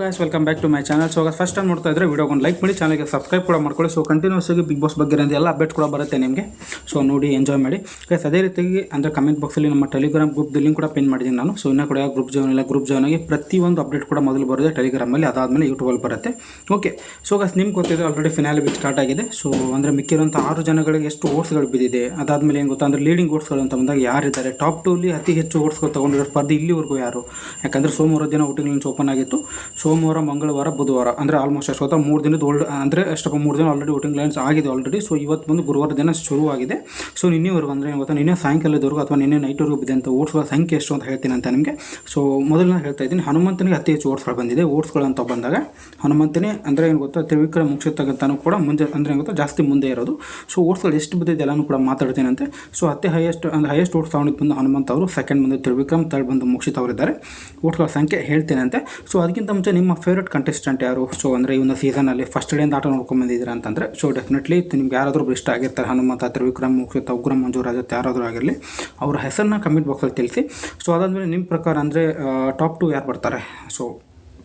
Guys welcome back to my channel so first time ನೋಡ್ತಾ ಇದ್ರೆ video ಒಂದು like ಮಾಡಿ ಚಾನಲ್ಗೆ ಸಬ್ಸ್ಕ್ರೈಬ್ ಕೂಡ ಮಾಡ್ಕೊಳ್ಳಿ. ಸೊ ಕಂಟಿನ್ಯೂಸ್ ಆಗಿ ಬಿಗ್ ಬಾಸ್ ಬಗ್ಗೆ ಎಲ್ಲ ಅಪ್ಡೇಟ್ ಕೂಡ ಬರುತ್ತೆ ನಿಮಗೆ. ಸೊ ನೋಡಿ ಎಂಜಾಯ್ ಮಾಡಿ. ಗೈಸ್ ಅದೇ ರೀತಿಯಾಗಿ ಅಂದರೆ ಕಮೆಂಟ್ ಬಾಕ್ಸಲ್ಲಿ ನಮ್ಮ ಟೆಲಿಗ್ರಾಮ್ ಗ್ರೂಪ್ ಲಿಂಕ್ ಕೂಡ ಪಿನ್ ಮಾಡಿದ್ದೀನಿ ನಾನು. ಸೊ ಇನ್ನೂ ಕೂಡ ಗ್ರೂಪ್ ಜಾಯ್ನ್ ಇಲ್ಲ. ಗ್ರೂಪ್ ಜಾಯ್ನ್ ಆಗಿ ಪ್ರತಿಯೊಂದು ಅಪ್ಡೇಟ್ ಕೂಡ ಮೊದಲು ಬರುತ್ತೆ ಟೆಲಿಗ್ರಾಮಲ್ಲಿ ಅದಾದಮೇಲೆ ಯೂಟ್ಯೂಬಲ್ಲಿ ಬರುತ್ತೆ. ಓಕೆ ಸೊ ಗೈಸ್ ನಿಮ್ಗೆ ಗೊತ್ತಿದೆ ಆಲ್ರೆಡಿ ಫಿನಾಲಿ ಬಿಟ್ಟು ಸ್ಟಾರ್ಟ್ ಆಗಿದೆ. ಸೊ ಅಂದರೆ ಮಿಕ್ಕಿರುವಂಥ ಆರು ಜನಗಳಿಗೆ ಎಷ್ಟು ಓಟ್ಸ್ಗಳು ಬಿದ್ದಿದೆ. ಅದಾದಮೇಲೆ ಏನು ಗೊತ್ತಾ ಅಂದರೆ ಲೀಡಿಂಗ್ ಓಟ್ಸ್ಗಳು ಅಂತ ಬಂದಾಗ ಯಾರಿದ್ದಾರೆ? ಟಾಪ್ ಟೂಲಿ ಅತಿ ಹೆಚ್ಚು ಓಟ್ಸ್ಗಳು ತೊಗೊಂಡಿರೋ ಸ್ಪರ್ಧೆ ಇಲ್ಲಿವರೆಗೂ ಯಾರು? ಯಾಕಂದರೆ ಸೋಮವಾರ ದಿನ ವೋಟಿಂಗ್ ಲೈನ್ಸ್ ಓಪನ್ ಆಗಿತ್ತು. ಸೋಮವಾರ, ಮಂಗಳವಾರ, ಬುಧವಾರ, ಅಂದರೆ ಆಲ್ಮೋಸ್ಟ್ ಅಷ್ಟೊತ್ತ ಮೂರು ದಿನದ ಓಲ್ಡ್ ಅಂದರೆ ಅಷ್ಟಪ್ಪ ಮೂರು ದಿನ ಆಲ್ರೆಡಿ ವೋಟಿಂಗ್ ಲೈನ್ಸ್ ಆಗಿದೆ ಆಲ್ರೆಡಿ ಸೊ ಇವತ್ತು ಬಂದು ಗುರುವಾರ ದಿನ ಶುರುವಾಗಿದೆ. ಸೊ ನಿನ್ನೆವರೆಗೂ ಅಂದರೆ ಏನು ಗೊತ್ತಾ ನಿನ್ನೆ ಸಾಯಂಕಾಲದವರೆಗೂ ಅಥವಾ ನಿನ್ನೆ ನೈಟ್ವರೆಗೂ ಬಿದ್ದಂಥ ಓಟ್ಸ್ಗಳ ಸಂಖ್ಯೆ ಎಷ್ಟು ಅಂತ ಹೇಳ್ತೀನಿ ಅಂತ ನಿಮಗೆ. ಸೊ ಮೊದಲು ನಾನು ಹೇಳ್ತಾ ಇದ್ದೀನಿ, ಹನುಮಂತನಿಗೆ ಅತಿ ಹೆಚ್ಚು ಓಟ್ಸ್ಗಳು ಬಂದಿದೆ. ಓಟ್ಸ್ಗಳು ಅಂತ ಬಂದಾಗ ಹನುಮಂತನೇ ಅಂದರೆ ಏನು ಗೊತ್ತಾ, ತ್ರಿವಿಕ್ರಮ ಮುಗಿಸಿರ್ತಕ್ಕಂಥನೂ ಕೂಡ ಮುಂದೆ ಅಂದರೆ ಏನು ಗೊತ್ತಾ, ಜಾಸ್ತಿ ಮುಂದೆ ಇರೋದು. ಸೊ ಓಟ್ಸ್ಗಳು ಎಷ್ಟು ಬಿದ್ದಿದೆ ಎಲ್ಲನೂ ಕೂಡ ಮಾತಾಡ್ತೀನಿ ಅಂತೆ. ಸೊ ಅತಿ ಹೈಯೆಸ್ಟ್ ಅಂದರೆ ಹೈಯೆಸ್ಟ್ ಓಟ್ಸ್ ತಗೊಂಡಿದ್ದು ಬಂದು ಹನುಮಂತ ಅವರು ಸೆಕೆಂಡ್ ಬಂದು ತ್ರಿವಿಕ್ರಮ್ ತರ್ಡ್ ಬಂದು ಮುಕ್ಷಿತ್ ಅವರಿದ್ದಾರೆ. ಓಟ್ಸ್ಗಳ ಸಂಖ್ಯೆ ಹೇಳ್ತೇನೆ ಅಂತೆ. ಸೊ ಅದಕ್ಕಿಂತ ಮುಂಚೆ ನಿಮ್ಮ ಫೇವ್ರೆಟ್ ಕಂಟೆಸ್ಟೆಂಟ್ ಯಾರು? ಸೊ ಅಂದರೆ ಇವನ ಸೀಸನಲ್ಲಿ ಫಸ್ಟ್ ಡೇಯಿಂದ ಆಟ ನೋಡ್ಕೊಂಡು ಬಂದಿದ್ದೀರಾ ಅಂತಂದರೆ ಸೊ ಡೆಫಿನೆಟ್ಲಿ ನಿಮ್ಗೆ ಯಾರಾದರೂ ಇಷ್ಟ ಆಗಿರ್ತಾರೆ, ಹನುಮಂತ, ತ್ರಿವಿಕ್ರಮ್ ಮುಖ್ಯತ ಉಗ್ರಂ ಮಂಜು ರಾಜತ್ ಯಾರಾದರೂ ಆಗಿರಲಿ, ಅವ್ರ ಹೆಸರನ್ನ ಕಮೆಂಟ್ ಬಾಕ್ಸಲ್ಲಿ ತಿಳಿಸಿ. ಸೊ ಅದಾದಮೇಲೆ ನಿಮ್ಮ ಪ್ರಕಾರ ಅಂದರೆ ಟಾಪ್ ಟು ಯಾರು ಬರ್ತಾರೆ? ಸೊ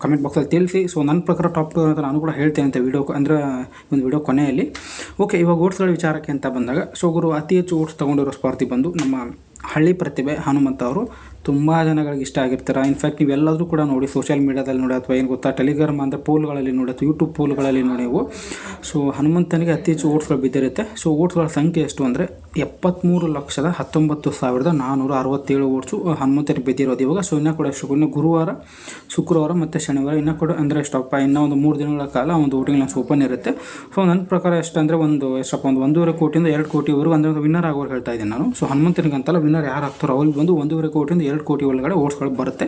ಕಮೆಂಟ್ ಬಾಕ್ಸಲ್ಲಿ ತಿಳಿಸಿ. ಸೊ ನನ್ನ ಪ್ರಕಾರ ಟಾಪ್ ಟು ಅಂತ ನಾನು ಕೂಡ ಹೇಳ್ತೇನೆ ಅಂತ ವಿಡಿಯೋ ಅಂದರೆ ಒಂದು ವಿಡಿಯೋ ಕೊನೆಯಲ್ಲಿ. ಓಕೆ ಇವಾಗ ಓಟ್ಸ್ಗಳ ವಿಚಾರಕ್ಕೆ ಅಂತ ಬಂದಾಗ ಸೊ ಗುರು ಅತಿ ಹೆಚ್ಚು ಓಟ್ಸ್ ತೊಗೊಂಡಿರೋ ಸ್ಪರ್ಧಿ ಬಂದು ನಮ್ಮ ಹಳ್ಳಿ ಪ್ರತಿಭೆ ಹನುಮಂತ ಅವರು. ತುಂಬ ಜನಗಳಿಗೆ ಇಷ್ಟ ಆಗಿರ್ತಾರೆ? ಇನ್ಫ್ಯಾಕ್ಟ್ ನೀವೆಲ್ಲರೂ ಕೂಡ ನೋಡಿ ಸೋಷಿಯಲ್ ಮೀಡ್ಯಾದಲ್ಲಿ ನೋಡಿ ಅಥವಾ ಏನು ಗೊತ್ತಾ ಟೆಲಿಗ್ರಾಮ್ ಅಂದರೆ ಪೋಲ್ಗಳಲ್ಲಿ ನೋಡಿ ಅಥವಾ ಯೂಟ್ಯೂಬ್ ಪೋಲ್ಗಳಲ್ಲಿ ನೋಡಿ ನೀವು ಸೊ ಹನುಮಂತನಿಗೆ ಅತಿ ಹೆಚ್ಚು ಓಟ್ಸ್ಗಳು ಬಿದ್ದಿರುತ್ತೆ. ಸೊ ಓಟ್ಸ್ಗಳ ಸಂಖ್ಯೆ ಎಷ್ಟು ಅಂದರೆ ಎಪ್ಪತ್ತ್ಮೂರು ಲಕ್ಷದ ಹತ್ತೊಂಬತ್ತು ಸಾವಿರದ ನಾನ್ನೂರ ಅರವತ್ತೇಳು ಓಟ್ಸು ಹನುಮಂತನಿಗೆ ಬಿದ್ದಿರೋದು ಇವಾಗ. ಸೊ ಇನ್ನೂ ಕೂಡ ಎಷ್ಟು ಗುರುವಾರ, ಶುಕ್ರವಾರ ಮತ್ತು ಶನಿವಾರ, ಇನ್ನೂ ಕೂಡ ಅಂದರೆ ಎಷ್ಟಪ್ಪ, ಇನ್ನೂ ಒಂದು ಮೂರು ದಿನಗಳ ಕಾಲ ಒಂದು ವೋಟಿಂಗ್ ಲಾನ್ಸ್ ಓಪನ್ ಇರುತ್ತೆ. ಸೊ ನನ್ನ ಪ್ರಕಾರ ಎಷ್ಟು ಅಂದರೆ ಒಂದು, ಎಷ್ಟಪ್ಪ, ಒಂದು ಒಂದೂವರೆ ಕೋಟಿಯಿಂದ ಎರಡು ಕೋಟಿವರೆಗೂ ಅಂದರೆ ವಿನ್ನರ್ ಆಗೋರು ಹೇಳ್ತಾ ಇದ್ದೀನಿ ನಾನು. ಸೊ ಹನುಮಂತನಿಗೆ ಅಂತಲ್ಲ ವಿನ್ನರ್ ಯಾರು ಆಗ್ತಾರೋ ಅವ್ರಿಗೆ ಬಂದು ಒಂದೂವರೆ ಕೋಟಿಯಿಂದ ಎರಡು ಕೋಟಿ ಒಳಗಡೆ ಓಟ್ಸ್ಗಳು ಬರುತ್ತೆ.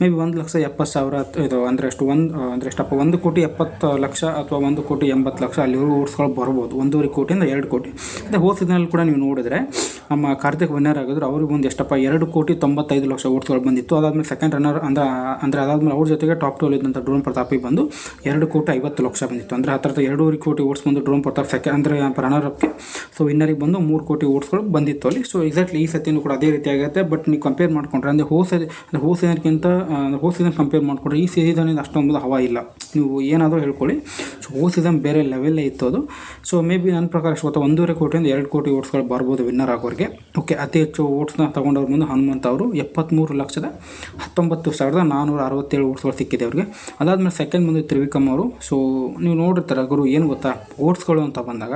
ಮೇ ಬಿ ಒಂದು ಲಕ್ಷ ಎಪ್ಪತ್ತು ಸಾವಿರ ಇದು ಅಂದರೆ ಎಷ್ಟು ಒಂದು ಅಂದರೆ ಎಷ್ಟಪ್ಪ ಒಂದು ಕೋಟಿ ಎಪ್ಪತ್ತು ಲಕ್ಷ ಅಥವಾ ಒಂದು ಕೋಟಿ ಎಂಬತ್ತು ಲಕ್ಷ ಅಲ್ಲಿವರೆಗೂ ಓಟ್ಸ್ಗಳು ಬರ್ಬೋದು. ಒಂದೂವರೆ ಕೋಟಿಯಿಂದ ಎರಡು ಕೋಟಿ. ಅದೇ ಹೋದ ಕೂಡ ನೀವು ನೋಡಿದ್ರೆ ನಮ್ಮ ಕಾರ್ತಿಕ್ ವಿನ್ನರ್ ಆಗಿದ್ರು ಅವ್ರಿಗೆ ಒಂದು ಎಷ್ಟಪ್ಪ ಎರಡು ಕೋಟಿ ತೊಂಬತ್ತೈದು ಲಕ್ಷ ಓಟ್ಸ್ಗಳು ಬಂದಿತ್ತು. ಅದಾದಮೇಲೆ ಸೆಕೆಂಡ್ ರನ್ನರ್ ಅಂದ್ರೆ, ಅಂದರೆ ಅದಾದಮೇಲೆ ಅವ್ರ ಜೊತೆಗೆ ಟಾಪ್ ಟೋಲ್ ಇದ್ದಂಥ ಡ್ರೋನ್ ಪ್ರತಾಪಿ ಬಂದು ಎರಡು ಕೋಟಿ ಐವತ್ತು ಲಕ್ಷ ಬಂದಿತ್ತು. ಅಂದರೆ ಆ ಥರದ ಎರಡೂವರೆ ಕೋಟಿ ಓಟ್ಸ್ ಬಂದು ಡ್ರೋನ್ ಪ್ರತಾಪ್ ಸೆಕೆಂಡ್ ಅಂದರೆ ರನ್ನರ್ ಅಪ್ಗೆ ಸೊ ವಿನ್ನರಿಗೆ ಬಂದು ಮೂರು ಕೋಟಿ ಓಟ್ಸ್ಗಳು ಬಂದಿತ್ತು ಅಲ್ಲಿ. ಸೊ ಎಕ್ಸಾಕ್ಟ್ಲಿ ಈ ಸತಿನೂ ಕೂಡ ಅದೇ ರೀತಿ ಆಗುತ್ತೆ. ಬಟ್ ನೀವು ಕಂಪೇರ್ ಮಾಡ್ಕೊಂಡ್ರೆ, ಅಂದರೆ ಹೋ ಸರಿ, ಅಂದರೆ ಸೀಸನ್ಗಿಂತ ಹೋದ ಸೀಸನ್ ಕಂಪೇರ್ ಮಾಡ್ಕೊಂಡ್ರೆ ಈ ಸೀಸನಿಂದ ಅಷ್ಟೊಂದು ಹವಾ ಇಲ್ಲ. ನೀವು ಏನಾದರೂ ಹೇಳ್ಕೊಳ್ಳಿ. ಸೊ ಹೋ ಸೀಸನ್ ಬೇರೆ ಲೆವೆಲ್ಲೇ ಇತ್ತು ಅದು. ಸೊ ಮೇ ಬಿ ನನ್ನ ಪ್ರಕಾರ ಗೊತ್ತಾ, ಒಂದೂವರೆ ಕೋಟಿಯಿಂದ ಎರಡು ಕೋಟಿ ಓಟ್ಸ್ಗಳು ಬರ್ಬೋದು ವಿನ್ನರ್ ಆಗೋರಿಗೆ. ಓಕೆ ಅತಿ ಹೆಚ್ಚು ಓಟ್ಸ್ನ ತೊಗೊಂಡವ್ರ ಮುಂದೆ ಹನುಮಂತ ಅವರು ಎಪ್ಪತ್ತ್ಮೂರು ಲಕ್ಷದ ಹತ್ತೊಂಬತ್ತು ಸಾವಿರದ ನಾನ್ನೂರ ಅರವತ್ತೇಳು ಓಟ್ಸ್ಗಳು ಸಿಕ್ಕಿದೆ ಅವ್ರಿಗೆ. ಅದಾದಮೇಲೆ ಸೆಕೆಂಡ್ ಬಂದು ತ್ರಿವಿಕಮ್ ಅವರು. ಸೊ ನೀವು ನೋಡಿರ್ತಾರೆ ಗುರು, ಏನು ಗೊತ್ತಾ ಓಟ್ಸ್ಗಳು ಅಂತ ಬಂದಾಗ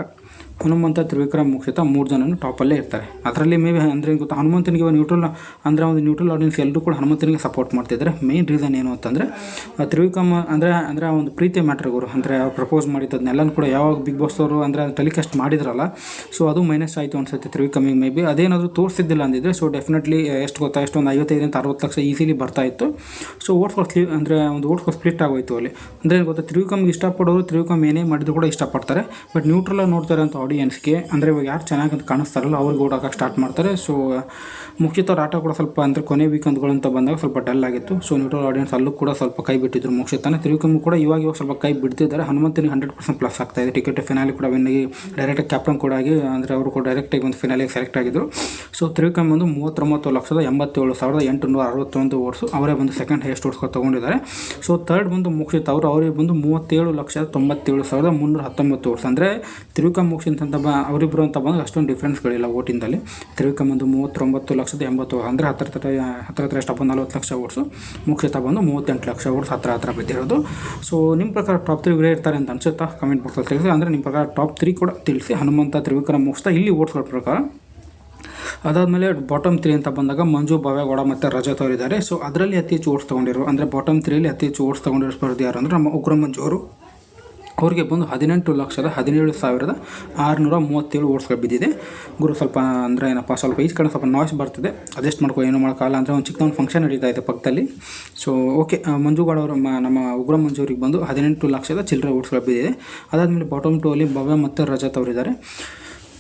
ಹನುಮಂತ ತ್ರಿವಿಕ್ರಮ್ ಮುಕ್ಷಿತ ಮೂರು ಜನನು ಟಾಪಲ್ಲೇ ಇರ್ತಾರೆ. ಅದರಲ್ಲಿ ಮೇ ಬಿ ಅಂದರೆ ಗೊತ್ತಾ, ಹನುಮಂತನಿಗೆ ನ್ಯೂಟ್ರಲ್ ಅಂದರೆ ಒಂದು ನ್ಯೂಟ್ರಲ್ ಆಡಿಯನ್ಸ್ ಎಲ್ಲರೂ ಕೂಡ ಹನುಮಂತನಿಗೆ ಸಪೋರ್ಟ್ ಮಾಡ್ತಿದ್ದಾರೆ ಮೇನ್ ರೀಸನ್ ಏನು ಅಂತಂದರೆ ತ್ರಿವಿಕ್ರಮ್ ಅಂದರೆ ಅಂದರೆ ಒಂದು ಪ್ರೀತಿ ಮ್ಯಾಟ್ರ್ ಗುರು. ಅಂದರೆ ಪ್ರಪೋಸ್ ಮಾಡಿದ್ದನ್ನೆಲ್ಲನೂ ಕೂಡ ಯಾವಾಗ ಬಿಗ್ ಬಾಸ್ ಅವರು ಅಂದರೆ ಟೆಲಿಕಾಸ್ಟ್ ಮಾಡಿದ್ರಲ್ಲ ಸೊ ಅದು ಮೈನಸ್ ಆಯಿತು ಅನ್ಸುತ್ತೆ ತ್ರಿವಿಕ್ರಮಿಗೆ ಮೇ ಬಿ ಅದೇನಾದರೂ ತೋರಿಸಿದ್ದಿಲ್ಲ ಅಂದಿದ್ರೆ ಸೊ ಡೆಫಿನೆಟ್ಲಿ ಎಷ್ಟು ಗೊತ್ತಾ ಎಷ್ಟೊಂದು ಐವತ್ತೈದರಿಂದ ಅರವತ್ತು ಲಕ್ಷ ಈಸಿಲಿ ಬರ್ತಾ ಇತ್ತು. ಸೊ ಫಾರ್ ಸ್ಲಿ ಅಂದರೆ ಒಂದು ಓಟ್ಸ್ಗಳು ಸ್ಪ್ಲಿಟ್ ಆಗೋಯ್ತು ಅಲ್ಲಿ. ಅಂದರೆ ಏನು ಗೊತ್ತಾ, ತ್ರಿವಿಕ್ರಮ್ಗೆ ಇಷ್ಟಪಡೋರು ತ್ರಿವಿಕ್ರಮ್ ಏನೇ ಮಾಡಿದ್ರು ಕೂಡ ಇಷ್ಟಪಡ್ತಾರೆ. ಬಟ್ ನ್ಯೂಟ್ರಲ್ ನೋಡ್ತಾರೆ ಅಂತ ಆಡಿಯನ್ಸ್ಗೆ ಅಂದರೆ ಇವಾಗ ಯಾರು ಚೆನ್ನಾಗಿ ಅಂತ ಕಾಣಿಸ್ತಾರಲ್ಲ ಅವ್ರಿಗೆ ಓಡೋಕೆ ಸ್ಟಾರ್ಟ್ ಮಾಡ್ತಾರೆ. ಸೊ ಮುಖ್ಯತಃ ಆಟ ಕೂಡ ಸ್ವಲ್ಪ ಅಂದರೆ ಕೊನೆ ವೀಕೆಂಡ್ಗಳು ಅಂತ ಬಂದಾಗ ಸ್ವಲ್ಪ ಡಲ್ ಆಗಿತ್ತು. ಸೊ ನ್ಯೂಟ್ರಲ್ ಆಡಿಯನ್ಸ್ ಅಲ್ಲೂ ಕೂಡ ಸ್ವಲ್ಪ ಕೈ ಬಿಟ್ಟಿದ್ರು ಮುಖ್ಯತನ. ತ್ರಿವಿಕ್ರಮ್ ಕೂಡ ಇವಾಗ ಇವಾಗ ಸ್ವಲ್ಪ ಕೈ ಬಿಡ್ತಿದ್ದಾರೆ. ಹನುಮಂತನಿಗೆ ಹಂಡ್ರೆಡ್ ಪರ್ಸೆಂಟ್ ಪ್ಲಸ್ ಆಗ್ತಾ ಇದೆ. ಟಿಕೆಟ್ ಫಿನಾಲಿ ಕೂಡ ವಿನ್ ಆಗಿ ಡೈರೆಕ್ಟಾಗಿ ಕ್ಯಾಪ್ಟನ್ ಕೂಡ ಆಗಿ, ಅಂದರೆ ಅವರು ಕೂಡ ಡೈರೆಕ್ಟಾಗಿ ಒಂದು ಫಿನಾಲಿಗೆ ಸೆಲೆಕ್ಟ್ ಆಗಿದ್ರು. ಸೊ ತ್ರಿವಿಕ್ರಮ್ ಒಂದು ಮೂವತ್ತೊಂಬತ್ತು ಲಕ್ಷದ ಎಂಬತ್ತೇಳು ಸಾವಿರದ ಎಂಟುನೂರ ಅರವತ್ತೊಂದು ಓಟ್ಸು ಅವರೇ ಬಂದು ಸೆಕೆಂಡ್ ಹೈಯೆಸ್ಟ್ ಓಟ್ಸ್ಗಳು ತೊಗೊಂಡಿದ್ದಾರೆ. ಸೊ ತರ್ಡ್ ಬಂದು ಮುಕ್ಷಿತ್ ಅವರು, ಅವರೇ ಬಂದು ಮೂವತ್ತೇಳು ಲಕ್ಷದ ತೊಂಬತ್ತೇಳು ಸಾವಿರದ ಮುನ್ನೂರ ಹತ್ತೊಂಬತ್ತು ಓಟ್ಸ್ ಅಂದರೆ ತ್ರಿವಿಕ್ರಮ್ ಅಂತ ಬ ಅವರಿಬ್ಬರು ಅಂತ ಬಂದರೆ ಅಷ್ಟೊಂದು ಡಿಫ್ರೆನ್ಸ್ಗಳಿಲ್ಲ ಓಟಿಂದಲ್ಲಿ ತ್ರಿವಿಕ್ರಮ್ ಒಂದು ಮೂವತ್ತೊಂಬತ್ತು ಲಕ್ಷದ ಎಂಬತ್ತು, ಅಂದರೆ ಹತ್ತಿರ ಹತ್ರ ಹತ್ರ ಹತ್ರ ಎಷ್ಟಪ್ಪ ನಲ್ವತ್ತು ಲಕ್ಷ ಓಟ್ಸು ಮುಕ್ಷಿತ ಬಂದು ಮೂವತ್ತೆಂಟು ಲಕ್ಷ ಓಟ್ಸ್ ಹತ್ರ ಹತ್ರ ಬಿದ್ದಿರೋದು. ಸೊ ನಿಮ್ಮ ಪ್ರಕಾರ ಟಾಪ್ ತ್ರೀ ಇವರೇ ಇರ್ತಾರೆ ಅಂತ ಅನ್ಸುತ್ತಾ? ಕಮೆಂಟ್ ಬಾಕ್ಸಲ್ಲಿ ತಿಳಿಸಿ. ಅಂದರೆ ನಿಮ್ಮ ಪ್ರಕಾರ ಟಾಪ್ ತ್ರೀ ಕೂಡ ತಿಳಿಸಿ. ಹನುಮಂತ ತ್ರಿವಿಕ್ರಮ್ ಮುಗಿಸ್ತಾ ಇಲ್ಲಿ ಓಟ್ಸ್ಗಳ ಪ್ರಕಾರ. ಅದಾದಮೇಲೆ ಬಾಟಮ್ ತ್ರೀ ಅಂತ ಬಂದಾಗ ಮಂಜು ಭವ್ಯಗೌಡ ಮತ್ತು ರಜತ್ ಅವರಿದ್ದಾರೆ. ಸೊ ಅದರಲ್ಲಿ ಅತಿ ಹೆಚ್ಚು ಓಟ್ಸ್ ತೊಗೊಂಡಿರೋ ಅಂದರೆ ಬಾಟಮ್ ತ್ರೀಯಲ್ಲಿ ಅತಿ ಹೆಚ್ಚು ಓಟ್ಸ್ ತೊಗೊಂಡಿರೋ ಸ್ಪರ್ಧೆ ಯಾರು ಅಂದರೆ ನಮ್ಮ ಉಗ್ರ ಮಂಜು ಅವರು. ಅವ್ರಿಗೆ ಬಂದು ಹದಿನೆಂಟು ಲಕ್ಷದ ಹದಿನೇಳು ಸಾವಿರದ ಆರುನೂರ ಮೂವತ್ತೇಳು ಓಟ್ಸ್ಗಳು ಬಿದ್ದಿದೆ. ಗುರು ಸ್ವಲ್ಪ ಅಂದರೆ ಏನಪ್ಪ, ಸ್ವಲ್ಪ ಈಚ್ ಕಡೆ ಸ್ವಲ್ಪ ನಾಯ್ಸ್ ಬರ್ತಿದೆ. ಅಡ್ಜಸ್ಟ್ ಮಾಡ್ಕೊ, ಏನು ಮಾಡೋಕ್ಕಾಗಲ್ಲ ಅಂದರೆ ಒಂದು ಚಿಕ್ಕದೊಂದು ಫಂಕ್ಷನ್ ನಡೀತಾ ಇದೆ ಪಕ್ಕದಲ್ಲಿ. ಸೊ ಓಕೆ ಮಂಜುಗೌಡವರು ನಮ್ಮ ಉಗ್ರ ಮಂಜು ಅವರಿಗೆ ಬಂದು ಹದಿನೆಂಟು ಲಕ್ಷದ ಚಿಲ್ಲರೆ ಓಟ್ಸ್ಗಳು ಬಿದ್ದಿದೆ. ಅದಾದಮೇಲೆ ಬಾಟಮ್ ಟೂ ಅಲ್ಲಿ ಭವ್ಯ ಮತ್ತು ರಜತ್ ಅವರಿದ್ದಾರೆ.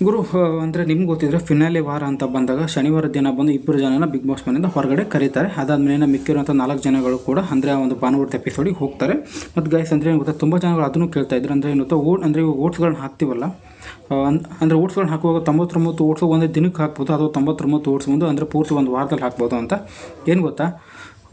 ಗುರು ಅಂದರೆ ನಿಮ್ಗೆ ಗೊತ್ತಿದ್ರೆ ಫಿನಾಲೆ ವಾರ ಅಂತ ಬಂದಾಗ ಶನಿವಾರ ದಿನ ಬಂದು ಇಬ್ಬರು ಜನನ ಬಿಗ್ ಬಾಸ್ ಮನೆಯಿಂದ ಹೊರಗಡೆ ಕರೀತಾರೆ. ಅದಾದಮೇಲೆ ಮಿಕ್ಕಿರುವಂಥ ನಾಲ್ಕು ಜನಗಳು ಕೂಡ ಅಂದರೆ ಆ ಒಂದು ಭಾನುವಾರದ ಎಪಿಸೋಡಿಗೆ ಹೋಗ್ತಾರೆ. ಮತ್ತು ಗೈಸ್ ಅಂದರೆ ಏನು ಗೊತ್ತಾ, ತುಂಬ ಜನಗಳು ಅದನ್ನು ಕೇಳ್ತಾ ಇದ್ರು. ಅಂದರೆ ಏನು ಗೊತ್ತಾ ಓಟ್ ಅಂದರೆ ಇವಾಗ ಓಟ್ಸ್ಗಳನ್ನ ಹಾಕ್ತೀವಲ್ಲ ಅಂದರೆ ಓಟ್ಸ್ಗಳನ್ನ ಹಾಕುವಾಗ ತೊಂಬತ್ತೊಂಬತ್ತು ಓಟ್ಸು ಒಂದೇ ದಿನಕ್ಕೆ ಹಾಕ್ಬೋದು, ಅಥವಾ ತೊಂಬತ್ತೊಂಬತ್ತು ಓಟ್ಸ್ ಬಂದು ಅಂದರೆ ಪೂರ್ತಿ ಒಂದು ವಾರದಲ್ಲಿ ಹಾಕ್ಬೋದು ಅಂತ. ಏನು ಗೊತ್ತಾ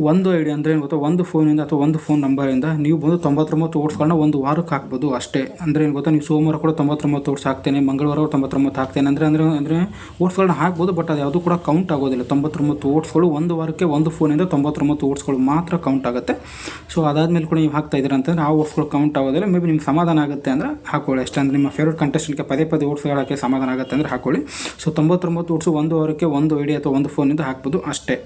ಒಂದು ಐಡಿ ಅಂದರೆ ಏನು ಗೊತ್ತಾ? ಒಂದು ಫೋನಿಂದ ಅಥವಾ ಒಂದು ಫೋನ್ ನಂಬರಿಂದ ನೀವು ಬಂದು ತೊಂಬತ್ತೊಂಬತ್ತು ಓಟ್ಸ್ಗಳನ್ನ ಒಂದು ವಾರಕ್ಕೆ ಹಾಕ್ಬೋದು ಅಷ್ಟೇ. ಅಂದರೆ ಏನು ಗೊತ್ತಾ? ನೀವು ಸೋಮವಾರ ಕೂಡ ತೊಂಬತ್ತೊಂಬತ್ತು ಓಟ್ಸ್ ಹಾಕ್ತೇನೆ, ಮಂಗಳವಾರ ತೊಂಬತ್ತೊಂಬತ್ತು ಹಾಕ್ತೇನೆ. ಅಂದರೆ ಅಂದರೆ ಅಂದರೆ ಓಟ್ಸ್ಗಳನ್ನ ಹಾಕ್ಬೋದು ಬಟ್ ಅದು ಯಾವುದು ಕೂಡ ಕೌಂಟ್ ಆಗೋದಿಲ್ಲ. ತೊಂಬತ್ತೊಂಬತ್ತು ಓಟ್ಸ್ಗಳು ಒಂದು ವಾರಕ್ಕೆ ಒಂದು ಫೋನಿಂದ ತೊಂಬತ್ತೊಂಬತ್ತು ಓಟ್ಸ್ಗಳು ಮಾತ್ರ ಕೌಂಟ್ ಆಗುತ್ತೆ. ಸೊ ಅದಾದಮೇಲೆ ಕೂಡ ನೀವು ಹಾಕ್ತಾ ಇದ್ದೀರ ಅಂತಂದರೆ ಆ ಓಟ್ಸ್ಗಳು ಕೌಂಟ್ ಆಗೋದಿಲ್ಲ. ಮೇ ಬಿ ನಿಮ್ಗೆ ಸಮಾಧಾನ ಆಗುತ್ತೆ ಅಂದರೆ ಹಾಕೊಳ್ಳಿ. ಅಷ್ಟೇ, ಅಂದರೆ ನಿಮ್ಮ ಫೇವ್ರೇಟ್ ಕಂಟೆಸ್ಟೆಂಟ್ಗೆ ಪದೇ ಪದೇ ಓಟ್ಸ್ಗಳು ಸಮಾಧಾನ ಆಗುತ್ತೆ ಅಂದರೆ ಹಾಕೊಳ್ಳಿ. ಸೊ ತೊಂಬತ್ತೊಂಬತ್ತು ಓಟ್ಸು ಒಂದು ವಾರಕ್ಕೆ ಒಂದು ಐಡಿ ಅಥವಾ ಒಂದು ಫೋನಿಂದ ಹಾಕ್ಬೋದು ಅಷ್ಟೇ.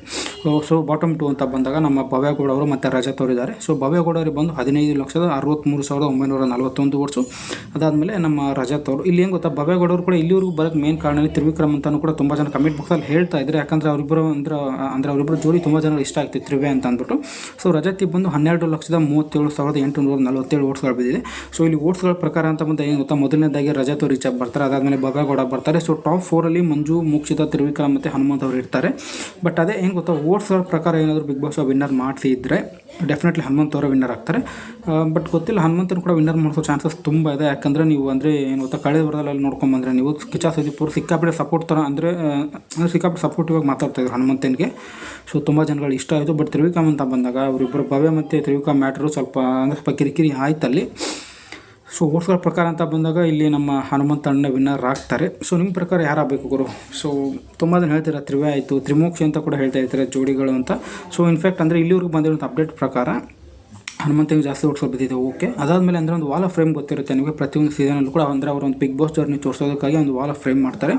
ಸೊ ಬಾಟಮ್ ಟು ಅಂತ ಬಂದಾಗ ನಮ್ಮ ಭವ್ಯಗೌಡ ಅವರು ಮತ್ತು ರಜತ್ ಅವರು ಇದ್ದಾರೆ ಸೊ ಭವ್ಯಗೌಡ ಅವರಿಗೆ ಬಂದು ಹದಿನೈದು ಲಕ್ಷದ ಅರವತ್ತ್ಮೂರು ಸಾವಿರದ ಒಂಬೈನೂರ ನಲವತ್ತೊಂದು ಓಟ್ಸು. ಅದಾದಮೇಲೆ ನಮ್ಮ ರಜತ್ ಅವರು ಇಲ್ಲಿ ಏನು ಗೊತ್ತಾ, ಭವ್ಯಗೌಡ ಅವರು ಕೂಡ ಇಲ್ಲಿವರೆಗೂ ಬರೋಕ್ಕೆ ಮೇನ್ ಕಾರಣ ತ್ರಿವಿಕ್ರಮ್ ಅಂತಲೂ ಕೂಡ ತುಂಬ ಜನ ಕಮೆಂಟ್ ಬಾಕ್ಸಲ್ಲಿ ಹೇಳ್ತಾ ಇದ್ದಾರೆ ಯಾಕಂದರೆ ಅವರಿಬ್ಬರು ಅಂದ್ರೆ, ಅಂದರೆ ಅವರಿಬ್ಬರು ಜೋಡಿ ತುಂಬ ಜನ ಇಷ್ಟ ಆಗ್ತಿತ್ತು ತ್ರಿವೆ ಅಂತ ಅಂದ್ಬಿಟ್ಟು. ಸೊ ರಜತಿ ಬಂದು ಹನ್ನೆರಡು ಲಕ್ಷದ ಮೂವತ್ತೇಳು ಸಾವಿರದ ಎಂಟುನೂರ ನಲವತ್ತೇಳು ಓಟ್ಸ್ಗಳು ಬಿದ್ದಿದೆ. ಸೊ ಇಲ್ಲಿ ಓಟ್ಸ್ಗಳ ಪ್ರಕಾರ ಅಂತ ಬಂದ ಏನು ಗೊತ್ತಾ, ಮೊದಲನೇದಾಗಿ ರಜತ್ ಅವರು ರೀಚಾಗಿ ಬರ್ತಾರೆ. ಅದಾದಮೇಲೆ ಭವ್ಯಗೌಡ ಬರ್ತಾರೆ. ಸೊ ಟಾಪ್ ಫೋರಲ್ಲಿ ಮಂಜು, ಮುಕ್ಷಿತ, ತ್ರಿವಿಕ್ರಮ್ ಮತ್ತು ಹನುಮಂತ್ ಅವರು ಇರ್ತಾರೆ. ಬಟ್ ಅದೇ ಏನು ಗೊತ್ತಾ, ಓಟ್ಸ್ಗಳ ಪ್ರಕಾರ ಏನಾದರೂ ಬಿಗ್ ಬಾಸ್ ವಿನ್ನರ್ ಮಾಡಿಸಿ ಇದ್ದರೆ ಡೆಫಿನೆಟ್ಲಿ ಹನುಮಂತ್ ಅವರ ವಿನ್ನರ್ ಆಗ್ತಾರೆ. ಬಟ್ ಗೊತ್ತಿಲ್ಲ, ಹನುಮಂತನ ಕೂಡ ವಿನ್ನರ್ ಮಾಡಿಸೋ ಚಾನ್ಸಸ್ ತುಂಬ ಇದೆ. ಯಾಕಂದರೆ ನೀವು ಅಂದರೆ ಏನು ಗೊತ್ತಾ, ಕಳೆದ ವಾರದಲ್ಲಿ ನೋಡ್ಕೊಂಬಂದ್ರೆ ನೀವು ಕಿಚಾ ಸುದೀಪ್ ಅವರು ಸಿಕ್ಕಾಪಟ್ಟೆ ಸಪೋರ್ಟ್ ಥರ ಅಂದರೆ ಅಂದರೆ ಸಿಕ್ಕಾಪಟ್ಟೆ ಸಪೋರ್ಟಿವ್ ಆಗಿ ಮಾತಾಡ್ತಾಯಿದ್ರು ಹನುಮಂತನಿಗೆ. ಸೊ ತುಂಬ ಜನಗಳು ಇಷ್ಟ ಆಯಿತು. ಬಟ್ ತ್ರಿವಿಕ್ರಮ್ ಅಂತ ಬಂದಾಗ ಅವರಿಬ್ಬರು ಭವ್ಯ ಮತ್ತು ತ್ರಿವಿಕ್ರಮ್ ಮ್ಯಾಟ್ರು ಸ್ವಲ್ಪ, ಅಂದರೆ ಸ್ವಲ್ಪ ಕಿರಿಕಿರಿ ಆಯ್ತಲ್ಲಿ. ಸೊ ಓಟ್ಸ್ಗಳ ಪ್ರಕಾರ ಅಂತ ಬಂದಾಗ ಇಲ್ಲಿ ನಮ್ಮ ಹನುಮಂತ ಅಣ್ಣ ವಿನ್ನರ್ ಆಗ್ತಾರೆ. ಸೊ ನಿಮ್ಮ ಪ್ರಕಾರ ಯಾರಾಗಬೇಕು ಗುರು? ಸೊ ತುಂಬ ಜನ ಹೇಳ್ತೀರ, ತ್ರಿವೇ ಆಯಿತು, ತ್ರಿಮೋಕ್ಷಿ ಅಂತ ಕೂಡ ಹೇಳ್ತಾ ಇರ್ತಾರೆ ಜೋಡಿಗಳು ಅಂತ. ಸೊ ಇನ್ಫ್ಯಾಕ್ಟ್ ಅಂದರೆ ಇಲ್ಲಿವರೆಗೂ ಬಂದಿರೋಂಥ ಅಪ್ಡೇಟ್ ಪ್ರಕಾರ ಹನುಮಂತನಿಗೆ ಜಾಸ್ತಿ ಓಟ್ಸ್ಗಳು ಬಿದ್ದಿದೆ ಓಕೆ. ಅದಾದಮೇಲೆ ಅಂದರೆ ಒಂದು ವಾಲ್ ಆಫ್ ಫ್ರೇಮ್ ಗೊತ್ತಿರುತ್ತೆ ನಿಮಗೆ. ಪ್ರತಿಯೊಂದು ಸೀಸನಲ್ಲೂ ಕೂಡ ಅಂದರೆ ಅವರು ಒಂದು ಬಿಗ್ ಬಾಸ್ ಜರ್ನಿ ತೋರಿಸೋದಕ್ಕಾಗಿ ಒಂದು ವಾಲ್ ಆಫ್ ಫ್ರೇಮ್ ಮಾಡ್ತಾರೆ.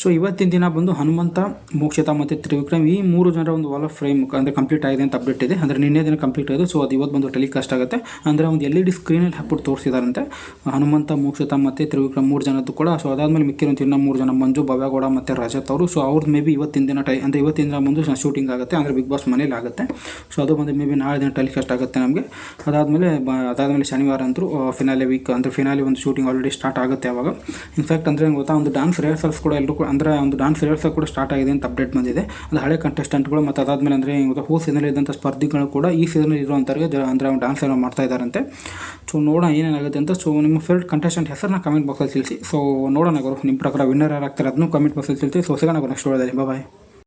ಸೊ ಇವತ್ತಿನ ದಿನ ಬಂದು ಹನುಮಂತ, ಮೋಕ್ಷಿತ ಮತ್ತು ತ್ರಿವಿಕ್ರಮ್ ಈ ಮೂರು ಜನರ ಒಂದು ವಾಲ್ ಆಫ್ ಫ್ರೇಮ್ ಅಂದರೆ ಕಂಪ್ಲೀಟ್ ಆಗಿದೆ ಅಂತ ಅಪ್ಡೇಟ್ ಇದೆ. ಅಂದರೆ ನಿನ್ನೆ ದಿನ ಕಂಪ್ಲೀಟ್ ಆಗಿದೆ ಸೊ ಅದು ಇವತ್ತು ಬಂದು ಟೆಲಿಕಾಸ್ಟ್ ಆಗುತ್ತೆ. ಅಂದರೆ ಒಂದು ಎಲ್ ಇ ಡಿ ಸ್ಕ್ರೀನಲ್ಲಿ ಹಾಕ್ಬಿಟ್ಟು ತೋರಿಸಿದಾರಂತೆ. ಹನುಮಂತ, ಮೋಕ್ಷಿತ ಮತ್ತು ತ್ರಿವಿಕ್ರಮ್ ಮೂರು ಜನದ್ದು ಕೂಡ. ಸೊ ಅದಾದಮೇಲೆ ಮಿಕ್ಕಿರೋಂಥ ಇನ್ನೂ ಮೂರು ಜನ ಮಂಜು, ಭವ್ಯಗೌಡ ಮತ್ತು ರಜತ್ ಅವರು. ಸೊ ಅವ್ರದ್ದು ಮೇ ಬಿ ಇವತ್ತಿನ ದಿನ ಟೈ, ಅಂದರೆ ಇವತ್ತಿನ ದಿನ ಮುಂದೆ ಶೂಟಿಂಗ್ ಆಗುತ್ತೆ. ಅಂದರೆ ಬಿಗ್ ಬಾಸ್ ಮನೇಲಿ ಆಗುತ್ತೆ. ಸೊ ಅದು ಬಂದು ಮೇ ಬಿ ನಾಳೆ ದಿನ ಟೆಲಿಕಾಸ್ಟ್ ಆಗುತ್ತೆ ನಮಗೆ. ಅದಾದಮೇಲೆ ಬ ಅದಾದಮೇಲೆ ಶನಿವಾರ ಅಂತೂ ಫಿನಾಲೆ ವೀಕ್ ಅಂದರೆ ಫಿನಾಲೆ ಒಂದು ಶೂಟಿಂಗ್ ಆಲ್ರೆಡಿ ಸ್ಟಾರ್ಟ್ ಆಗುತ್ತೆ ಅವಾಗ. ಇನ್ಫ್ಯಾಕ್ಟ್ ಅಂದರೆ ಗೊತ್ತಾ, ಒಂದು ಡಾನ್ಸ್ ರಿಹರ್ಸಲ್ಸ್ ಕೂಡ ಎಲ್ಲರೂ ಅಂದರೆ ಒಂದು ಡಾನ್ಸ್ ರಿಹರ್ಸಲ್ ಕೂಡ ಸ್ಟಾರ್ಟ್ ಆಗಿದೆ ಅಂತ ಅಪ್ಡೇಟ್ ಬಂದಿದೆ. ಅದು ಹಳೆ ಕಂಟೆಸ್ಟೆಂಟ್ಗಳು ಮತ್ತು ಅದಾದಮೇಲೆ ಅಂದರೆ ಗೊತ್ತಾ ಹೂ ಸೀಸನಲ್ಲಿ ಇದ್ದಂಥ ಸ್ಪರ್ಧಿಗಳು ಕೂಡ ಈ ಸೀಸನಲ್ಲಿ ಇರುವಂಥವ್ರಿಗೆ ಜ ಅಂದರೆ ಡಾನ್ಸ್ ಏನೋ ಮಾಡ್ತಾ ಇದ್ದಾರಂತೆ. ಸೊ ನೋಡೋಣ ಏನೇನಾಗುತ್ತೆ ಅಂತ. ಸೊ ನಿಮ್ಮ ಫೇವ್ರೆಟ್ ಕಂಟೆಸ್ಟೆಂಟ್ ಹೆಸರನ್ನ ಕಮೆಂಟ್ ಬಾಕ್ಸಲ್ಲಿ ತಿಳಿಸಿ. ಸೊ ನೋಡೋಣ ಅವರು ನಿಮ್ಮ ಪ್ರಕಾರ ವಿನ್ನರ್ ಯಾರು ಆಗ್ತಾರೆ ಅದನ್ನು ಕಮೆಂಟ್ ಬಾಕ್ಸಲ್ಲಿ ತಿಳಿಸಿ. ಸೊ ಸಿಗೋಣ ನೆಕ್ಸ್ಟ್ ಬಾಯ್